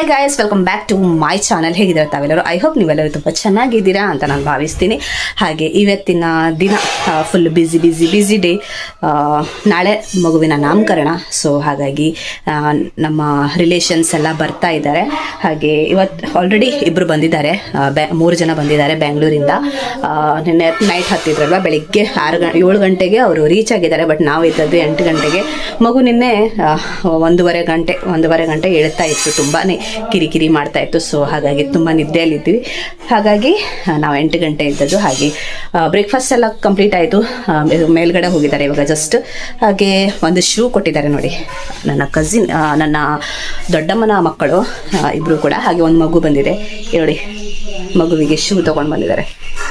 Hi guys welcome back to my channel ಹೇಗಿದ್ದಾರೆ ತಾವೆಲ್ಲರೂ? I hope ನೀವೆಲ್ಲರೂ ತುಂಬ ಚೆನ್ನಾಗಿದ್ದೀರಾ ಅಂತ ನಾನು ಭಾವಿಸ್ತೀನಿ. ಹಾಗೆ ಇವತ್ತಿನ ದಿನ full busy busy busy day ನಾಳೆ ಮಗುವಿನ ನಾಮಕರಣ. ಸೊ ಹಾಗಾಗಿ ನಮ್ಮ ರಿಲೇಷನ್ಸ್ ಎಲ್ಲ ಬರ್ತಾ ಇದ್ದಾರೆ. ಹಾಗೆ ಇವತ್ತು ಆಲ್ರೆಡಿ ಇಬ್ಬರು ಬಂದಿದ್ದಾರೆ. ಬ್ಯಾ ಮೂರು ಜನ ಬಂದಿದ್ದಾರೆ ಬೆಂಗಳೂರಿಂದ ನಿನ್ನೆ ನೈಟ್ ಹತ್ತಿದ್ರಲ್ವ? ಬೆಳಿಗ್ಗೆ ಆರು ಗಂಟೆ ಏಳು ಗಂಟೆಗೆ ಅವರು ರೀಚ್ ಆಗಿದ್ದಾರೆ. ಬಟ್ ನಾವು ಇದ್ದದ್ದು ಎಂಟು ಗಂಟೆಗೆ. ಮಗು ನಿನ್ನೆ ಒಂದೂವರೆ ಗಂಟೆ ಒಂದೂವರೆ ಗಂಟೆ ಹೇಳ್ತಾ ಇತ್ತು ತುಂಬಾ ಕಿರಿಕಿರಿ ಮಾಡ್ತಾ ಇತ್ತು. ಸೊ ಹಾಗಾಗಿ ತುಂಬ ನಿದ್ದೆಯಲ್ಲಿದ್ವಿ. ಹಾಗಾಗಿ ನಾವು ಎಂಟು ಗಂಟೆ ಇದ್ದದ್ದು. ಹಾಗೆ ಬ್ರೇಕ್ಫಾಸ್ಟ್ ಎಲ್ಲ ಕಂಪ್ಲೀಟ್ ಆಯಿತು. ಮೇಲ್ಗಡೆ ಹೋಗಿದ್ದಾರೆ ಇವಾಗ ಜಸ್ಟ್ ಹಾಗೆ ಒಂದು ಶೂ ಕೊಟ್ಟಿದ್ದಾರೆ ನೋಡಿ. ನನ್ನ ಕಸಿನ್ ನನ್ನ ದೊಡ್ಡಮ್ಮನ ಮಕ್ಕಳು ಇಬ್ಬರು ಕೂಡ. ಹಾಗೆ ಒಂದು ಮಗು ಬಂದಿದೆ. ನೋಡಿ, ಮಗುವಿಗೆ ಶೂ ತೊಗೊಂಡು ಬಂದಿದ್ದಾರೆ.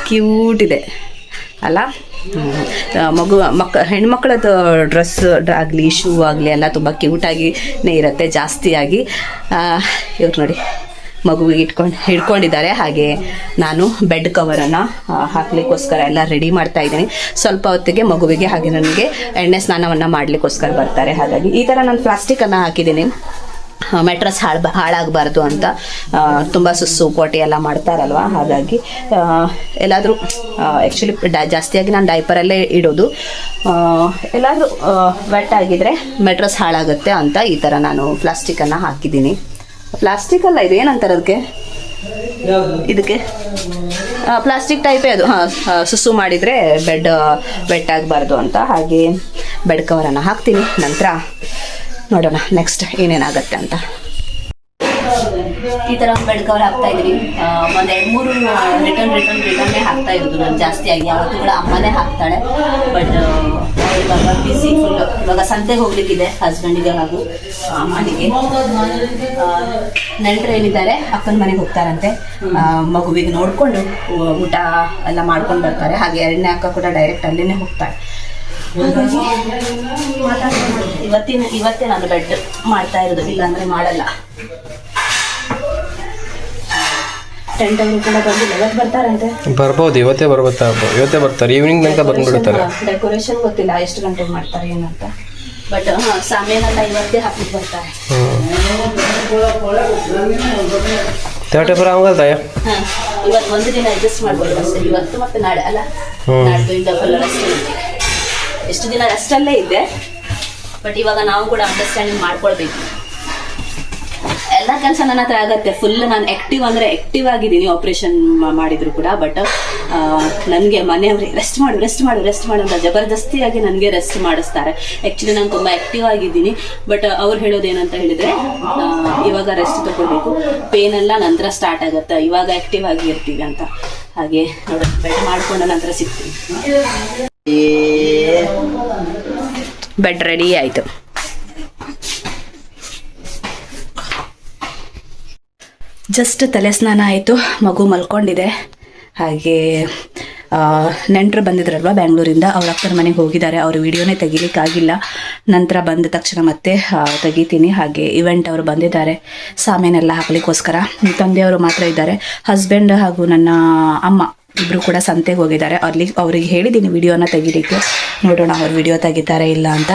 ಕ್ಯೂಟ್ ಇದೆ. ಅಲ್ಲ? ಮಗು ಮಕ್ಕ ಹೆಣ್ಮಕ್ಳದ್ದು ಡ್ರೆಸ್ ಆಗಲಿ, ಶೂ ಆಗಲಿ ಎಲ್ಲ ತುಂಬ ಕ್ಯೂಟಾಗಿನೇ ಇರುತ್ತೆ ಜಾಸ್ತಿಯಾಗಿ ಇವ್ರು ನೋಡಿ ಮಗುವಿಗೆ ಇಟ್ಕೊಂಡು, ಹಿಡ್ಕೊಂಡಿದ್ದಾರೆ. ಹಾಗೆ ನಾನು ಬೆಡ್ ಕವರನ್ನು ಹಾಕ್ಲಿಕ್ಕೋಸ್ಕರ ಎಲ್ಲ ರೆಡಿ ಮಾಡ್ತಾ ಇದ್ದೀನಿ. ಸ್ವಲ್ಪ ಹೊತ್ತಿಗೆ ಮಗುವಿಗೆ ಹಾಗೆ ನನಗೆ ಎಣ್ಣೆ ಸ್ನಾನವನ್ನು ಮಾಡಲಿಕ್ಕೋಸ್ಕರ ಬರ್ತಾರೆ. ಹಾಗಾಗಿ ಈ ಥರ ನಾನು ಪ್ಲಾಸ್ಟಿಕನ್ನು ಹಾಕಿದ್ದೀನಿ. ಮೆಟ್ರಸ್ ಹಾಳು ಹಾಳಾಗಬಾರ್ದು ಅಂತ ತುಂಬ ಸುಸ್ಸು ಕೋಟಿ ಎಲ್ಲ ಮಾಡ್ತಾರಲ್ವ? ಹಾಗಾಗಿ ಎಲ್ಲಾದರೂ ಆ್ಯಕ್ಚುಲಿ ಜಾಸ್ತಿಯಾಗಿ ನಾನು ಡೈಪರಲ್ಲೇ ಇಡೋದು. ಎಲ್ಲಾದರೂ ವೆಟ್ ಆಗಿದ್ರೆ ಮೆಟ್ರಸ್ ಹಾಳಾಗುತ್ತೆ ಅಂತ ಈ ಥರ ನಾನು ಪ್ಲಾಸ್ಟಿಕನ್ನು ಹಾಕಿದ್ದೀನಿ. ಪ್ಲಾಸ್ಟಿಕ್ ಅಲ್ಲ, ಇದು ಏನಂತಾರೆ ಅದಕ್ಕೆ? ಇದಕ್ಕೆ? ಪ್ಲಾಸ್ಟಿಕ್ ಟೈಪೇ ಅದು. ಹಾಂ ಸುಸು ಮಾಡಿದರೆ ಬೆಡ್ ವೆಟ್ ಆಗಬಾರ್ದು ಅಂತ. ಹಾಗೆ ಬೆಡ್ ಕವರನ್ನು ಹಾಕ್ತೀನಿ. ನಂತರ ನೋಡೋಣ ನೆಕ್ಸ್ಟ್ ಏನೇನಾಗತ್ತೆ ಅಂತ. ಈ ಥರ ಒಂದು ಬೆಡ್ ಕವರ್ ಹಾಕ್ತಾ ಇದ್ವಿ ಒಂದು ಎರಡು ಮೂರು ರಿಟರ್ನ್ ರಿಟರ್ನ್ ರಿಟರ್ನೇ ಹಾಕ್ತಾ ಇರೋದು. ನಾನು ಜಾಸ್ತಿಯಾಗಿ ಯಾವತ್ತೂ ಕೂಡ ಅಮ್ಮನೇ ಹಾಕ್ತಾಳೆ. ಬಟ್ ಇವಾಗ ಬಿಸಿ ಫುಲ್ ಇವಾಗ ಸಂತೆಗೆ ಹೋಗ್ಲಿಕ್ಕಿದೆ ಹಸ್ಬೆಂಡಿಗೆ ಹಾಗೂ ಅಮ್ಮನಿಗೆ. ನೆಂಟರು ಏನಿದ್ದಾರೆ, ಅಕ್ಕನ ಮನೆಗೆ ಹೋಗ್ತಾರಂತೆ. ಮಗುವಿಗೆ ನೋಡಿಕೊಂಡು ಊಟ ಎಲ್ಲ ಮಾಡ್ಕೊಂಡು ಬರ್ತಾರೆ. ಹಾಗೆ ಎರಡನೇ ಅಕ್ಕ ಕೂಡ ಡೈರೆಕ್ಟ್ ಅಲ್ಲಿನೇ ಹೋಗ್ತಾಳೆ. ಇವತ್ತಿನ ಇವತ್ತೇ ನಾನು ಬೆಡ್ ಮಾಡ್ತಾ ಇರೋದು ಇಲ್ಲಾಂದ್ರೆ ಮಾಡಲ್ಲ. ಟೆಂಟ್ ಅವರು ಕೂಡ ಬಂದಿಲ್ಲ ಇವತ್ತು ಬರ್ತಾರಂತೆ ಬರ್ಬೋದು ಇವತ್ತೇ ಬರ್ಬೋತಾ ಇವತ್ತೇ ಬರ್ತಾರೆ ಈವ್ನಿಂಗ್ ತನಕ ಬಂದ್ಬಿಡ್ತಾರೆ ಡೆಕೋರೇಷನ್ ಗೊತ್ತಿಲ್ಲ ಎಷ್ಟು ಗಂಟೆಗೆ ಮಾಡ್ತಾರೆ ಏನಂತ ಬಟ್ ಹಾ ಸಾಮೇನೆಲ್ಲ ಇವತ್ತೇ ಹಾಕ್ಲಿಕ್ಕೆ ಬರ್ತಾರೆ. ತೇಟೆ ಬರ ಹಂಗಲ್ದಾಯ ಹಾ ಇವತ್ತು ಒಂದು ದಿನ ಅಡ್ಜಸ್ಟ್ ಮಾಡ್ಬೋದು ಅಷ್ಟೇ ಇವತ್ತು ಮತ್ತೆ ನಾಳೆ ಅಲ್ಲ? ನಾಡ್ದು ಇಂದ ಫುಲ್ ಎಷ್ಟು ದಿನ ರೆಸ್ಟಲ್ಲೇ ಇದ್ದೆ ಬಟ್ ಇವಾಗ ನಾವು ಕೂಡ ಅಂಡರ್ಸ್ಟ್ಯಾಂಡಿಂಗ್ ಮಾಡ್ಕೊಳ್ಬೇಕು. ಎಲ್ಲ ಕೆಲಸ ನನ್ನ ಹತ್ರ ಆಗತ್ತೆ. ಫುಲ್ ನಾನು ಆಕ್ಟಿವ್ ಅಂದ್ರೆ ಆಕ್ಟಿವ್ ಆಗಿದ್ದೀನಿ ಆಪರೇಷನ್ ಮಾಡಿದ್ರು ಕೂಡ. ಬಟ್ ನನಗೆ ಮನೆಯವ್ರಿಗೆ ರೆಸ್ಟ್ ಮಾಡು ರೆಸ್ಟ್ ಮಾಡು ರೆಸ್ಟ್ ಮಾಡು ಅಂತ ಜಬರ್ದಸ್ತಿಯಾಗಿ ನನಗೆ ರೆಸ್ಟ್ ಮಾಡಿಸ್ತಾರೆ. ಆ್ಯಕ್ಚುಲಿ ನಾನು ತುಂಬ ಆಕ್ಟಿವ್ ಆಗಿದ್ದೀನಿ. ಬಟ್ ಅವ್ರು ಹೇಳೋದೇನಂತ ಹೇಳಿದ್ರೆ ಇವಾಗ ರೆಸ್ಟ್ ತಗೋಬೇಕು ಪೇನ್ ಎಲ್ಲ ನಂತರ ಸ್ಟಾರ್ಟ್ ಆಗುತ್ತೆ. ಇವಾಗ ಆಕ್ಟಿವ್ ಆಗಿ ಇರ್ತೀವಿ ಅಂತ. ಹಾಗೆ ಬೆಟ್ ಮಾಡ್ಕೊಂಡ ನಂತರ ಸಿಗ್ತೀವಿ ಬೆಡ್ ರೆಡಿ ಆಯಿತು. ಜಸ್ಟ್ ತಲೆ ಸ್ನಾನ ಆಯಿತು, ಮಗು ಮಲ್ಕೊಂಡಿದೆ. ಹಾಗೆ ನೆಂಟರು ಬಂದಿದ್ರಲ್ವ ಬ್ಯಾಂಗ್ಳೂರಿಂದ, ಅವ್ರ ಅಕ್ಕನ ಮನೆಗೆ ಹೋಗಿದ್ದಾರೆ, ಅವ್ರ ವಿಡಿಯೋನೇ ತೆಗಿಲಿಕ್ಕಾಗಿಲ್ಲ. ನಂತರ ಬಂದ ತಕ್ಷಣ ಮತ್ತೆ ತೆಗಿತೀನಿ. ಹಾಗೆ ಇವೆಂಟ್ ಅವರು ಬಂದಿದ್ದಾರೆ. ಸಾಮಾನೆಲ್ಲ ಹಾಕ್ಲಿಕ್ಕೋಸ್ಕರ. ತಂದೆಯವರು ಮಾತ್ರ ಇದ್ದಾರೆ. ಹಸ್ಬೆಂಡ್ ಹಾಗೂ ನನ್ನ ಅಮ್ಮ. ಇಬ್ಬರು ಕೂಡ ಸಂತೆಗೆ ಹೋಗಿದ್ದಾರೆ. ಅಲ್ಲಿ ಅವ್ರಿಗೆ ಹೇಳಿದ್ದೀನಿ ವಿಡಿಯೋನ ತೆಗಿಲಿಕ್ಕೆ. ನೋಡೋಣ ಅವ್ರು ವಿಡಿಯೋ ತೆಗಿತಾರೆ ಇಲ್ಲ ಅಂತ.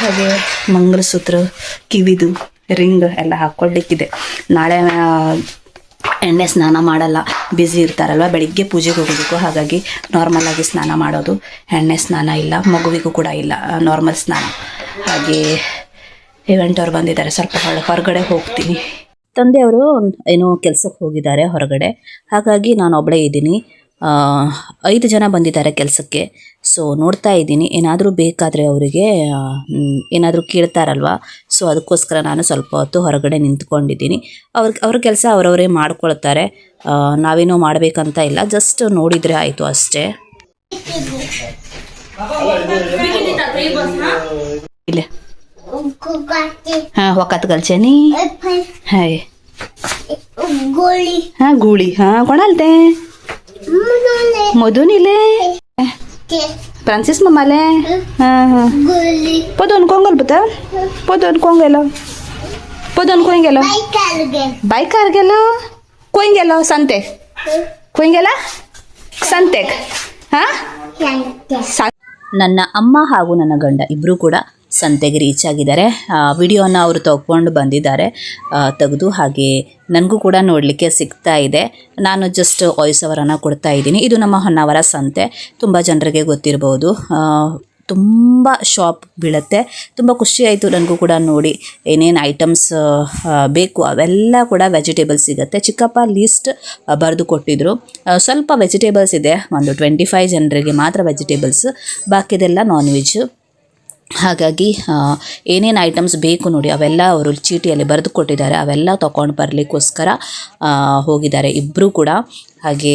ಹಾಗೆ ಮಂಗಲಸೂತ್ರ ಕಿವಿದು, ರಿಂಗ್ ಎಲ್ಲ ಹಾಕ್ಕೊಳ್ಳಿಕ್ಕಿದೆ ನಾಳೆ ಎಣ್ಣೆ ಸ್ನಾನ ಮಾಡಲ್ಲ. ಬ್ಯುಸಿ ಇರ್ತಾರಲ್ವ? ಬೆಳಿಗ್ಗೆ ಪೂಜೆಗೆ ಹೋಗಬೇಕು. ಹಾಗಾಗಿ ನಾರ್ಮಲ್ ಆಗಿ ಸ್ನಾನ ಮಾಡೋದು. ಎಣ್ಣೆ ಸ್ನಾನ ಇಲ್ಲ, ಮಗುವಿಗೂ ಕೂಡ ಇಲ್ಲ ನಾರ್ಮಲ್ ಸ್ನಾನ. ಹಾಗೆ ಇವೆಂಟ್ ಅವ್ರು ಬಂದಿದ್ದಾರೆ. ಸ್ವಲ್ಪ ಹೊರ, ಹೊರಗಡೆ ಹೋಗ್ತೀನಿ. ತಂದೆಯವರು ಏನೋ ಕೆಲಸಕ್ಕೆ ಹೋಗಿದ್ದಾರೆ ಹೊರಗಡೆ. ಹಾಗಾಗಿ ನಾನು ಒಬ್ಬಳೇ ಇದ್ದೀನಿ. ಐದು ಜನ ಬಂದಿದ್ದಾರೆ ಕೆಲಸಕ್ಕೆ. ಸೊ ನೋಡ್ತಾ ಇದ್ದೀನಿ. ಏನಾದರೂ ಬೇಕಾದರೆ ಅವರಿಗೆ ಏನಾದರೂ ಕೇಳ್ತಾರಲ್ವ? ಸೊ ಅದಕ್ಕೋಸ್ಕರ ನಾನು ಸ್ವಲ್ಪ ಹೊತ್ತು ಹೊರಗಡೆ ನಿಂತ್ಕೊಂಡಿದ್ದೀನಿ. ಅವ್ರ ಅವ್ರ ಕೆಲಸ ಅವರವರೇ ಮಾಡ್ಕೊಳ್ತಾರೆ. ನಾವೇನೋ ಮಾಡಬೇಕಂತ ಇಲ್ಲ. ಜಸ್ಟ್ ನೋಡಿದರೆ ಆಯಿತು ಅಷ್ಟೇ. ಇಲ್ಲ. ಹಾಂ ಒಕ್ಕತ್ ಗಲ್ಚೇನಿ. ಹಾಯ್ ಹಾಂ ಗೂಳಿ. ಹಾಂ ಕೊಣಲ್ತೆ. मधुन इले प्रांसिस मामा ले। पदोन कोंगल बता पदोन कोंगलो पदोन कोई गेलो बाइक कर गेलो कोई गेलो संते कोई गेला संतेक। हाँ। संते हाँ? ನನ್ನ ಅಮ್ಮ ಹಾಗೂ ನನ್ನ ಗಂಡ ಇಬ್ಬರೂ ಕೂಡ ಸಂತೆಗೆ ರೀಚ್ ಆಗಿದ್ದಾರೆ. ವಿಡಿಯೋನ ಅವರು ತಗೊಂಡು ಬಂದಿದ್ದಾರೆ. ತೆಗೆದು ಹಾಗೆ ನನಗೂ ಕೂಡ ನೋಡಲಿಕ್ಕೆ ಸಿಗ್ತಾ ಇದೆ. ನಾನು ಜಸ್ಟ್ ವಾಯ್ಸ್ ಅವರನ್ನು ಕೊಡ್ತಾ ಇದ್ದೀನಿ. ಇದು ನಮ್ಮ ಹೊನ್ನಾವರ ಸಂತೆ. ತುಂಬ ಜನರಿಗೆ ಗೊತ್ತಿರ್ಬೋದು. ತುಂಬ ಶಾಪ್ ಬೀಳುತ್ತೆ. ತುಂಬ ಖುಷಿ ಆಯಿತು ನನಗೂ ಕೂಡ ನೋಡಿ. ಏನೇನು ಐಟಮ್ಸ್ ಬೇಕು ಅವೆಲ್ಲ ಕೂಡ ವೆಜಿಟೇಬಲ್ಸ್ ಸಿಗುತ್ತೆ. ಚಿಕ್ಕಪ್ಪ ಲೀಸ್ಟ್ ಬರೆದು ಕೊಟ್ಟಿದ್ರು. ಸ್ವಲ್ಪ ವೆಜಿಟೇಬಲ್ಸ್ ಇದೆ. ಒಂದು ಟ್ವೆಂಟಿ ಫೈವ್ ಜನರಿಗೆ ಮಾತ್ರ ವೆಜಿಟೇಬಲ್ಸ್ ಬಾಕಿದೆಲ್ಲ ನಾನ್ ವೆಜ್ ಹಾಗಾಗಿ ಏನೇನು ಐಟಮ್ಸ್ ಬೇಕು ನೋಡಿ, ಅವೆಲ್ಲ ಅವರು ಚೀಟಿಯಲ್ಲಿ ಬರೆದು ಕೊಟ್ಟಿದ್ದಾರೆ ಅವೆಲ್ಲ ತೊಗೊಂಡು ಬರಲಿಕ್ಕೋಸ್ಕರ ಹೋಗಿದ್ದಾರೆ. ಇಬ್ಬರೂ ಕೂಡ. ಹಾಗೆ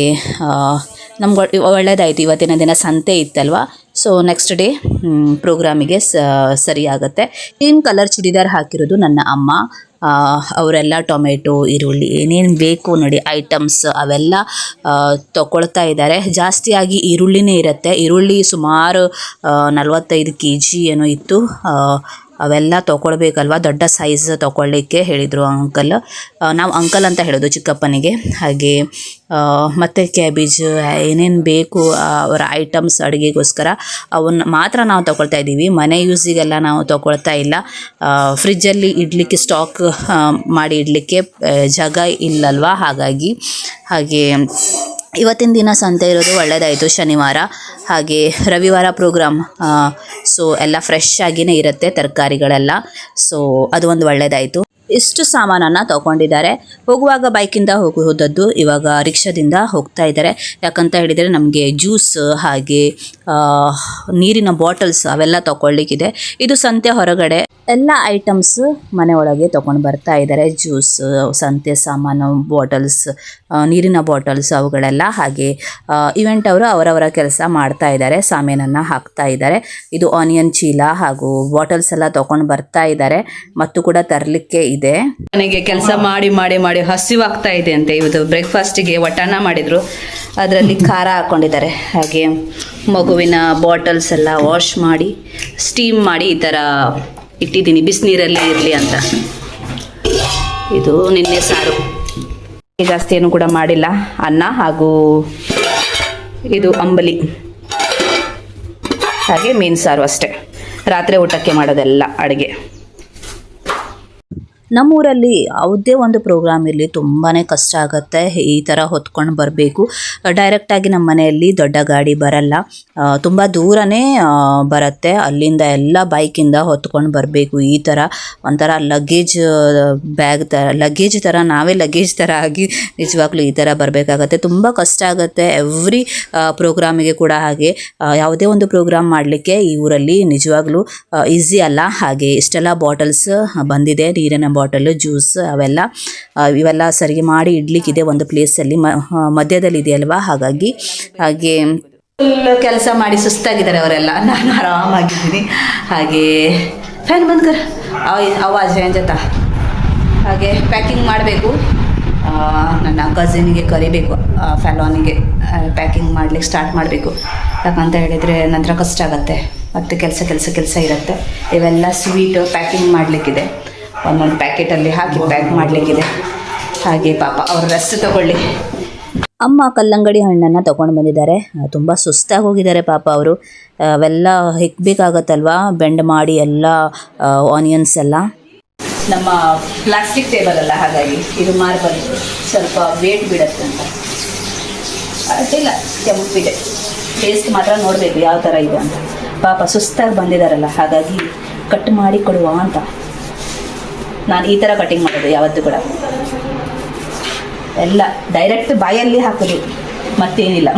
ನಮ್ಗೆ ಒಳ್ಳೆಯದಾಯಿತು ಇವತ್ತಿನ ದಿನ ಸಂತೆ ಇತ್ತಲ್ವ? ಸೊ ನೆಕ್ಸ್ಟ್ ಡೇ ಪ್ರೋಗ್ರಾಮಿಗೆ ಸರಿ ಆಗುತ್ತೆ ಏನು ಕಲರ್ ಚೂಡಿದಾರ್ ಹಾಕಿರೋದು ನನ್ನ ಅಮ್ಮ. ಅವರೆಲ್ಲ ಟೊಮೆಟೊ, ಈರುಳ್ಳಿ, ಏನೇನು ಬೇಕು ನೋಡಿ, ಐಟಮ್ಸ್ ಅವೆಲ್ಲ ತಗೊಳ್ತಾ ಇದ್ದಾರೆ. ಜಾಸ್ತಿಯಾಗಿ ಈರುಳ್ಳಿನೇ ಇರುತ್ತೆ. ಈರುಳ್ಳಿ ಸುಮಾರು ನಲವತ್ತೈದು ಕೆ ಜಿ ಏನೋ ಇತ್ತು. ಅವೆಲ್ಲ ತೊಗೊಳ್ಬೇಕಲ್ವ? ದೊಡ್ಡ ಸೈಜ್ ತೊಗೊಳ್ಳಿಕ್ಕೆ ಹೇಳಿದರು ಅಂಕಲ್ ನಾವು ಅಂಕಲ್ ಅಂತ ಹೇಳೋದು ಚಿಕ್ಕಪ್ಪನಿಗೆ. ಹಾಗೆ ಮತ್ತು ಕ್ಯಾಬೇಜ್ ಏನೇನು ಬೇಕು ಅವರ ಐಟಮ್ಸ್ ಅಡುಗೆಗೋಸ್ಕರ ಅವನ್ನ ಮಾತ್ರ ನಾವು ತೊಗೊಳ್ತಾ ಇದ್ದೀವಿ. ಮನೆ ಯೂಸಿಗೆಲ್ಲ ನಾವು ತೊಗೊಳ್ತಾ ಇಲ್ಲ. ಫ್ರಿಜ್ಜಲ್ಲಿ ಇಡಲಿಕ್ಕೆ ಸ್ಟಾಕ್ ಮಾಡಿ ಇಡಲಿಕ್ಕೆ ಜಾಗ ಇಲ್ಲಲ್ವ? ಹಾಗಾಗಿ, ಹಾಗೆ ಇವತ್ತಿನ ದಿನ ಸಂತೆ ಇರೋದು ಒಳ್ಳೆಯದಾಯಿತು ಶನಿವಾರ, ಹಾಗೆ ರವಿವಾರ ಪ್ರೋಗ್ರಾಮ್ ಸೊ ಎಲ್ಲ ಫ್ರೆಶ್ ಆಗಿನೇ ಇರುತ್ತೆ ತರಕಾರಿಗಳೆಲ್ಲ ಸೊ ಅದು ಒಂದು ಒಳ್ಳೆಯದಾಯಿತು ಇಷ್ಟು ಸಾಮಾನನ್ನು ತಗೊಂಡಿದ್ದಾರೆ. ಹೋಗುವಾಗ ಬೈಕಿಂದ ಹೋಗುವುದದ್ದು ಇವಾಗ ರಿಕ್ಷಾದಿಂದ ಹೋಗ್ತಾ ಇದ್ದಾರೆ. ಯಾಕಂತ ಹೇಳಿದರೆ ನಮಗೆ ಜ್ಯೂಸ್ ಹಾಗೆ ನೀರಿನ ಬಾಟಲ್ಸ್ ಅವೆಲ್ಲ ತಗೊಳ್ಳಿಕ್ಕಿದೆ. ಇದು ಸಂತೆ ಹೊರಗಡೆ ಎಲ್ಲ ಐಟಮ್ಸ್ ಮನೆ ಒಳಗೆ ತೊಗೊಂಡು ಬರ್ತಾ ಇದ್ದಾರೆ. ಜ್ಯೂಸ್, ಸಂತೆ ಸಾಮಾನು, ಬಾಟಲ್ಸ್ ನೀರಿನ ಬಾಟಲ್ಸ್ ಅವುಗಳೆಲ್ಲ. ಹಾಗೆ ಇವೆಂಟ್ ಅವರು ಅವರವರ ಕೆಲಸ ಮಾಡ್ತಾ ಇದ್ದಾರೆ. ಸಾಮಾನನ್ನು ಹಾಕ್ತಾ ಇದ್ದಾರೆ. ಇದು ಆನಿಯನ್ ಚೀಲ ಹಾಗೂ ಬಾಟಲ್ಸ್ ಎಲ್ಲ ತೊಗೊಂಡು ಬರ್ತಾ ಇದ್ದಾರೆ. ಮತ್ತು ಕೂಡ ತರಲಿಕ್ಕೆ ಇದೆ. ನನಗೆ ಕೆಲಸ ಮಾಡಿ ಮಾಡಿ ಮಾಡಿ ಹಸಿವಾಗ್ತಾ ಇದೆ ಅಂತೆ ಇವತ್ತು ಬ್ರೇಕ್ಫಾಸ್ಟಿಗೆ ಒಟ್ಟಾನ ಮಾಡಿದ್ರು. ಅದರಲ್ಲಿ ಖಾರ ಹಾಕೊಂಡಿದ್ದಾರೆ. ಹಾಗೆ ಮಗುವಿನ ಬಾಟಲ್ಸ್ ಎಲ್ಲ ವಾಶ್ ಮಾಡಿ ಸ್ಟೀಮ್ ಮಾಡಿ ಈ ಥರ ಇಟ್ಟಿದ್ದೀನಿ. ಬಿಸಿನೀರಲ್ಲಿ ಇರಲಿ ಅಂತ. ಇದು ನಿನ್ನೆ ಸಾರು. ಜಾಸ್ತಿ ಏನು ಕೂಡ ಮಾಡಿಲ್ಲ. ಅನ್ನ ಹಾಗೂ ಇದು ಅಂಬಲಿ. ಹಾಗೆ ಮೀನು ಸಾರು ಅಷ್ಟೇ. ರಾತ್ರಿ ಊಟಕ್ಕೆ ಮಾಡೋದೆಲ್ಲ ಅಡುಗೆ. ನಮ್ಮೂರಲ್ಲಿ ಯಾವುದೇ ಒಂದು ಪ್ರೋಗ್ರಾಮ್ ಇರಲಿ ತುಂಬಾ ಕಷ್ಟ ಆಗುತ್ತೆ. ಈ ಥರ ಹೊತ್ಕೊಂಡು ಬರಬೇಕು. ಡೈರೆಕ್ಟಾಗಿ ನಮ್ಮ ಮನೆಯಲ್ಲಿ ದೊಡ್ಡ ಗಾಡಿ ಬರಲ್ಲ. ತುಂಬ ದೂರನೇ ಬರುತ್ತೆ. ಅಲ್ಲಿಂದ ಎಲ್ಲ ಬೈಕಿಂದ ಹೊತ್ಕೊಂಡು ಬರಬೇಕು. ಈ ಥರ ಒಂಥರ ಲಗೇಜ್ ಬ್ಯಾಗ್ ಥರ ಲಗೇಜ್ ಥರ ನಾವೇ ಲಗೇಜ್ ಥರ ಆಗಿ ನಿಜವಾಗ್ಲೂ ಈ ಥರ ಬರಬೇಕಾಗತ್ತೆ. ತುಂಬ ಕಷ್ಟ ಆಗುತ್ತೆ ಎವ್ರಿ ಪ್ರೋಗ್ರಾಮಿಗೆ ಕೂಡ ಹಾಗೆ. ಯಾವುದೇ ಒಂದು ಪ್ರೋಗ್ರಾಮ್ ಮಾಡಲಿಕ್ಕೆ ಈ ಊರಲ್ಲಿ ನಿಜವಾಗ್ಲೂ ಈಸಿ ಅಲ್ಲ. ಹಾಗೆ ಇಷ್ಟೆಲ್ಲ ಬಾಟಲ್ಸ್ ಬಂದಿದೆ. ನೀರಿನ ಬಾಟಲು ಜ್ಯೂಸ್ ಅವೆಲ್ಲ ಇವೆಲ್ಲ ಸರಿ ಮಾಡಿ ಇಡ್ಲಿಕ್ಕಿದೆ ಒಂದು ಪ್ಲೇಸಲ್ಲಿ. ಮಧ್ಯದಲ್ಲಿ ಇದೆಯಲ್ವಾ ಹಾಗಾಗಿ ಹಾಗೆ ಕೆಲಸ ಮಾಡಿ ಸುಸ್ತಾಗಿದ್ದಾರೆ ಅವರೆಲ್ಲ. ನಾನು ಆರಾಮಾಗಿದ್ದೀನಿ. ಹಾಗೆ ಫ್ಯಾನ್ ಬಂದ್ ಕರ್ ಆವಾಜ್ ಜೊತೆ ಹಾಗೆ ಪ್ಯಾಕಿಂಗ್ ಮಾಡಬೇಕು. ನನ್ನ ಕಸಿನ್ಗೆ ಕರಿಬೇಕು ಫ್ಯಾಲೋನಿಗೆ ಪ್ಯಾಕಿಂಗ್ ಮಾಡ್ಲಿಕ್ಕೆ ಸ್ಟಾರ್ಟ್ ಮಾಡಬೇಕು. ಯಾಕಂತ ಹೇಳಿದರೆ ನಂತರ ಕಷ್ಟ ಆಗುತ್ತೆ. ಮತ್ತು ಕೆಲಸ ಕೆಲಸ ಕೆಲಸ ಇರುತ್ತೆ. ಇವೆಲ್ಲ ಸ್ವೀಟ್ ಪ್ಯಾಕಿಂಗ್ ಮಾಡಲಿಕ್ಕಿದೆ. ಒಂದೊಂದು ಪ್ಯಾಕೆಟಲ್ಲಿ ಹಾಕಿ ಪ್ಯಾಕ್ ಮಾಡಲಿಕ್ಕಿದೆ. ಹಾಗೆ ಪಾಪ ಅವ್ರ ರೆಸ್ಟ್ ತಗೊಳ್ಳಿ. ಅಮ್ಮ ಕಲ್ಲಂಗಡಿ ಹಣ್ಣನ್ನು ತೊಗೊಂಡು ಬಂದಿದ್ದಾರೆ. ತುಂಬ ಸುಸ್ತಾಗಿ ಹೋಗಿದ್ದಾರೆ ಪಾಪ ಅವರು. ಅವೆಲ್ಲ ಹೆಕ್ಬೇಕಾಗತ್ತಲ್ವಾ ಬೆಂಡ್ ಮಾಡಿ ಎಲ್ಲ ಆನಿಯನ್ಸ್ ಎಲ್ಲ. ನಮ್ಮ ಪ್ಲಾಸ್ಟಿಕ್ ಟೇಬಲ್ ಅಲ್ಲ ಹಾಗಾಗಿ ಇದು ಮಾರ್ಬಲ್. ಸ್ವಲ್ಪ ವೇಟ್ ಬಿಡುತ್ತೆ ಅಂತ. ಅಡ್ಡಿಲ್ಲ ಕೆಂಪಿದೆ ಟೇಸ್ಟ್ ಮಾತ್ರ ನೋಡಬೇಕು ಯಾವ ಥರ ಇದೆ ಅಂತ. ಪಾಪ ಸುಸ್ತಾಗಿ ಬಂದಿದ್ದಾರಲ್ಲ ಹಾಗಾಗಿ ಕಟ್ ಮಾಡಿ ಕೊಡುವ ಅಂತ. ನಾನು ಈ ಥರ ಕಟಿಂಗ್ ಮಾಡೋದು ಯಾವತ್ತೂ ಕೂಡ. ಎಲ್ಲ ಡೈರೆಕ್ಟ್ ಬಾಯಲ್ಲಿ ಹಾಕೋದು ಮತ್ತೇನಿಲ್ಲ.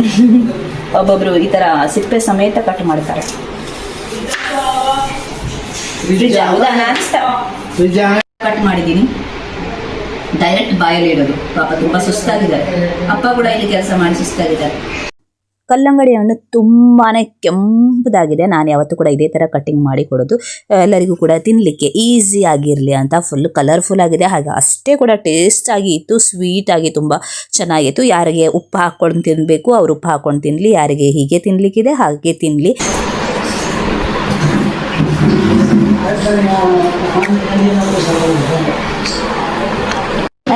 ಒಬ್ಬೊಬ್ರು ಈ ಥರ ಸಿಪ್ಪೆ ಸಮೇತ ಕಟ್ ಮಾಡ್ತಾರೆ. ಕಟ್ ಮಾಡಿದ್ದೀನಿ ಡೈರೆಕ್ಟ್ ಬಾಯಲ್ಲಿ ಇಡೋದು. ಪಾಪ ತುಂಬಾ ಸುಸ್ತಾಗಿದ್ದಾರೆ ಅಪ್ಪ ಕೂಡ ಇಲ್ಲಿ ಕೆಲಸ ಮಾಡಿ ಸುಸ್ತಾಗಿದ್ದಾರೆ. ಕಲ್ಲಂಗಡಿ ಹಣ್ಣು ತುಂಬಾ ಕೆಂಪದಾಗಿದೆ. ನಾನು ಯಾವತ್ತೂ ಕೂಡ ಇದೇ ಥರ ಕಟ್ಟಿಂಗ್ ಮಾಡಿ ಕೊಡೋದು. ಎಲ್ಲರಿಗೂ ಕೂಡ ತಿನ್ನಲಿಕ್ಕೆ ಈಸಿ ಆಗಿರಲಿ ಅಂತ ಫುಲ್ ಕಲರ್ಫುಲ್ ಆಗಿದೆ. ಹಾಗೆ ಅಷ್ಟೇ ಕೂಡ ಟೇಸ್ಟ್ ಆಗಿ ಇತ್ತು ಸ್ವೀಟ್ ಆಗಿ ತುಂಬ ಚೆನ್ನಾಗಿತ್ತು. ಯಾರಿಗೆ ಉಪ್ಪು ಹಾಕ್ಕೊಂಡು ತಿನ್ನಬೇಕು ಅವ್ರು ಉಪ್ಪು ಹಾಕ್ಕೊಂಡು ತಿನ್ನಲಿ ಯಾರಿಗೆ ಹೀಗೆ ತಿನ್ನಲಿಕ್ಕಿದೆ ಹಾಗೆ ತಿನ್ನಲಿ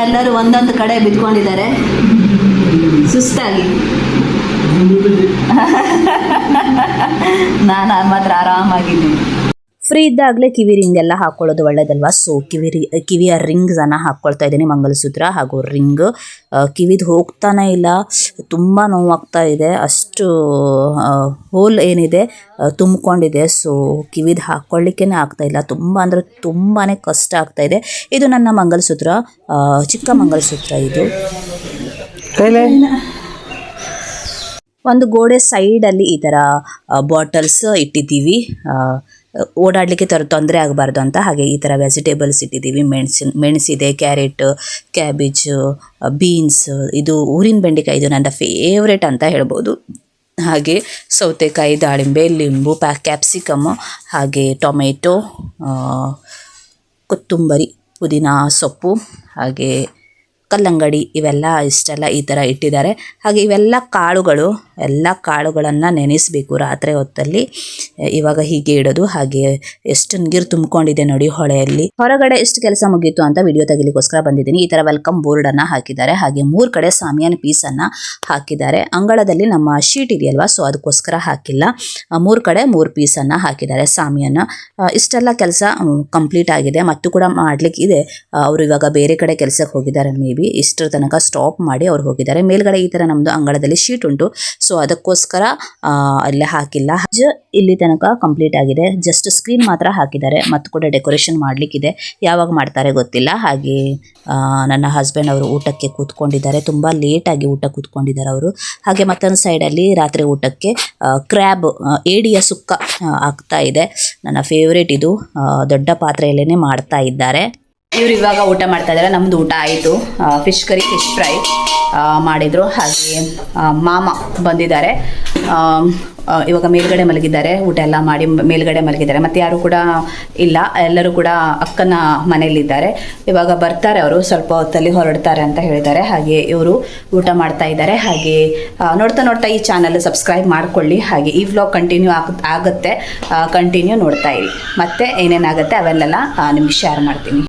ಎಲ್ಲರೂ ಒಂದೊಂದು ಕಡೆ ಬಿದ್ಕೊಂಡಿದ್ದಾರೆ. ಸುಸ್ತಾಗಿ. ನಾನು ಮಾತ್ರ ಆರಾಮಾಗಿದ್ದೀನಿ. ಫ್ರೀ ಇದ್ದಾಗಲೇ ಕಿವಿ ರಿಂಗ್ ಎಲ್ಲ ಹಾಕೊಳ್ಳೋದು ಒಳ್ಳೇದಲ್ವಾ? ಸೊ ಕಿವಿ ರಿ ಕಿವಿಯ ರಿಂಗ್ಸನ್ನು ಹಾಕ್ಕೊಳ್ತಾ ಇದ್ದೀನಿ ಮಂಗಲಸೂತ್ರ ಹಾಗೂ ರಿಂಗ್ ಕಿವಿದು ಹೋಗ್ತಾನೆ ಇಲ್ಲ. ತುಂಬ ನೋವಾಗ್ತಾ ಇದೆ. ಅಷ್ಟು ಹೋಲ್ ಏನಿದೆ ತುಂಬಿಕೊಂಡಿದೆ. ಸೊ ಕಿವಿದು ಹಾಕ್ಕೊಳ್ಳಿಕ್ಕೇ ಆಗ್ತಾ ಇಲ್ಲ. ತುಂಬ ಅಂದರೆ ತುಂಬಾ ಕಷ್ಟ ಆಗ್ತಾ ಇದೆ. ಇದು ನನ್ನ ಮಂಗಲಸೂತ್ರ. ಚಿಕ್ಕ ಮಂಗಲಸೂತ್ರ ಇದು. ಕೈಲೇ? ಒಂದು ಗೋಡೆ ಸೈಡಲ್ಲಿ ಈ ಥರ ಬಾಟಲ್ಸ್ ಇಟ್ಟಿದ್ದೀವಿ. ಓಡಾಡಲಿಕ್ಕೆ ತರ ತೊಂದರೆ ಆಗಬಾರ್ದು ಅಂತ ಹಾಗೆ ಈ ಥರ ವೆಜಿಟೇಬಲ್ಸ್ ಇಟ್ಟಿದ್ದೀವಿ. ಮೆಣಸಿನ ಮೆಣಸಿದೆ ಕ್ಯಾರೆಟ್ ಕ್ಯಾಬೇಜ್ ಬೀನ್ಸ್ ಇದು ಊರಿನ ಬೆಂಡೆಕಾಯಿ ಇದು ನನ್ನ ಫೇವ್ರೇಟ್ ಅಂತ ಹೇಳ್ಬೋದು. ಹಾಗೆ ಸೌತೆಕಾಯಿ, ದಾಳಿಂಬೆ, ಲಿಂಬು ಪ್ಯಾ ಕ್ಯಾಪ್ಸಿಕಮ್ ಹಾಗೆ ಟೊಮೆಟೊ ಕೊತ್ತಂಬರಿ, ಪುದೀನ ಸೊಪ್ಪು, ಹಾಗೆ ಕಲ್ಲಂಗಡಿ ಇವೆಲ್ಲ ಇಷ್ಟೆಲ್ಲ ಈ ಥರ ಇಟ್ಟಿದ್ದಾರೆ. ಹಾಗೆ ಇವೆಲ್ಲ ಕಾಳುಗಳು, ಎಲ್ಲ ಕಾಳುಗಳನ್ನು ನೆನೆಸಬೇಕು ರಾತ್ರಿ ಹೊತ್ತಲ್ಲಿ. ಇವಾಗ ಹೀಗೆ ಇಡೋದು, ಹಾಗೆ ಎಷ್ಟು ನೀರು ತುಂಬಿಕೊಂಡಿದೆ ನೋಡಿ ಹೊಳೆಯಲ್ಲಿ. ಹೊರಗಡೆ ಎಷ್ಟು ಕೆಲಸ ಮುಗೀತು ಅಂತ ವಿಡಿಯೋ ತೆಗಿಲಿಕ್ಕೋಸ್ಕರ ಬಂದಿದ್ದೀನಿ. ಈ ಥರ ವೆಲ್ಕಮ್ ಬೋರ್ಡನ್ನು ಹಾಕಿದ್ದಾರೆ. ಹಾಗೆ ಮೂರು ಕಡೆ ಸಾಮಿಯಾನ ಪೀಸನ್ನು ಹಾಕಿದ್ದಾರೆ. ಅಂಗಳದಲ್ಲಿ ನಮ್ಮ ಶೀಟ್ ಇದೆಯಲ್ವಾ ಸೊ ಅದಕ್ಕೋಸ್ಕರ ಹಾಕಿಲ್ಲ. ಮೂರು ಕಡೆ ಮೂರು ಪೀಸನ್ನು ಹಾಕಿದ್ದಾರೆ ಸಾಮಿಯಾನ ಇಷ್ಟೆಲ್ಲ ಕೆಲಸ ಕಂಪ್ಲೀಟ್ ಆಗಿದೆ. ಮತ್ತು ಕೂಡ ಮಾಡ್ಲಿಕ್ಕೆ ಇದೆ ಅವರು ಇವಾಗ ಬೇರೆ ಕಡೆ ಕೆಲಸಕ್ಕೆ ಹೋಗಿದ್ದಾರೆ ಮೇ ಇಷ್ಟರ ತನಕ ಸ್ಟಾಪ್ ಮಾಡಿ ಅವ್ರು ಹೋಗಿದ್ದಾರೆ. ಮೇಲ್ಗಡೆ ಈ ತರ ನಮ್ದು ಅಂಗಳದಲ್ಲಿ ಶೀಟ್ ಉಂಟು. ಸೊ ಅದಕ್ಕೋಸ್ಕರ ಅಲ್ಲೇ ಹಾಕಿಲ್ಲ. ಇಲ್ಲಿ ತನಕ ಕಂಪ್ಲೀಟ್ ಆಗಿದೆ. ಜಸ್ಟ್ ಸ್ಕ್ರೀನ್ ಮಾತ್ರ ಹಾಕಿದ್ದಾರೆ. ಮತ್ತು ಕೂಡ ಡೆಕೋರೇಷನ್ ಮಾಡಲಿಕ್ಕಿದೆ. ಯಾವಾಗ ಮಾಡ್ತಾರೆ ಗೊತ್ತಿಲ್ಲ. ಹಾಗೆ ನನ್ನ ಹಸ್ಬೆಂಡ್ ಅವರು ಊಟಕ್ಕೆ ಕೂತ್ಕೊಂಡಿದ್ದಾರೆ. ತುಂಬ ಲೇಟಾಗಿ ಊಟ ಕೂತ್ಕೊಂಡಿದ್ದಾರೆ ಅವರು. ಹಾಗೆ ಮತ್ತೊಂದು ಸೈಡಲ್ಲಿ ರಾತ್ರಿ ಊಟಕ್ಕೆ ಕ್ರ್ಯಾಬ್ ಏಡಿಯ ಸುಕ್ಕ ಆಗ್ತಾ ಇದೆ. ನನ್ನ ಫೇವ್ರೇಟ್ ಇದು. ದೊಡ್ಡ ಪಾತ್ರೆಯಲ್ಲೇ ಮಾಡ್ತಾ ಇದ್ದಾರೆ. ಇವ್ರು ಇವಾಗ ಊಟ ಮಾಡ್ತಾ ಇದ್ದಾರೆ ನಮ್ದು ಊಟ ಆಯಿತು. ಫಿಶ್ ಕರಿ ಫಿಶ್ ಫ್ರೈ ಮಾಡಿದರು. ಹಾಗೆ ಮಾಮ ಬಂದಿದ್ದಾರೆ. ಇವಾಗ ಮೇಲ್ಗಡೆ ಮಲಗಿದ್ದಾರೆ. ಊಟ ಎಲ್ಲ ಮಾಡಿ ಮೇಲ್ಗಡೆ ಮಲಗಿದ್ದಾರೆ. ಮತ್ತು ಯಾರು ಕೂಡ ಇಲ್ಲ. ಎಲ್ಲರೂ ಕೂಡ ಅಕ್ಕನ ಮನೆಯಲ್ಲಿದ್ದಾರೆ. ಇವಾಗ ಬರ್ತಾರೆ ಅವರು. ಸ್ವಲ್ಪ ಹೊತ್ತಲ್ಲಿ ಹೊರಡ್ತಾರೆ ಅಂತ ಹೇಳಿದ್ದಾರೆ. ಹಾಗೆ ಇವರು ಊಟ ಮಾಡ್ತಾ ಇದ್ದಾರೆ. ಹಾಗೆ ನೋಡ್ತಾ ನೋಡ್ತಾ ಈ ಚಾನಲ್ ಸಬ್ಸ್ಕ್ರೈಬ್ ಮಾಡ್ಕೊಳ್ಳಿ. ಹಾಗೆ ಈ ವ್ಲಾಗ್ ಕಂಟಿನ್ಯೂ ಆಗ, ಆಗುತ್ತೆ. ಕಂಟಿನ್ಯೂ ನೋಡ್ತಾ ಇರಿ. ಮತ್ತೆ ಏನೇನಾಗುತ್ತೆ ಅವೆಲ್ಲ ನಿಮ್ಗೆ ಶೇರ್ ಮಾಡ್ತೀನಿ.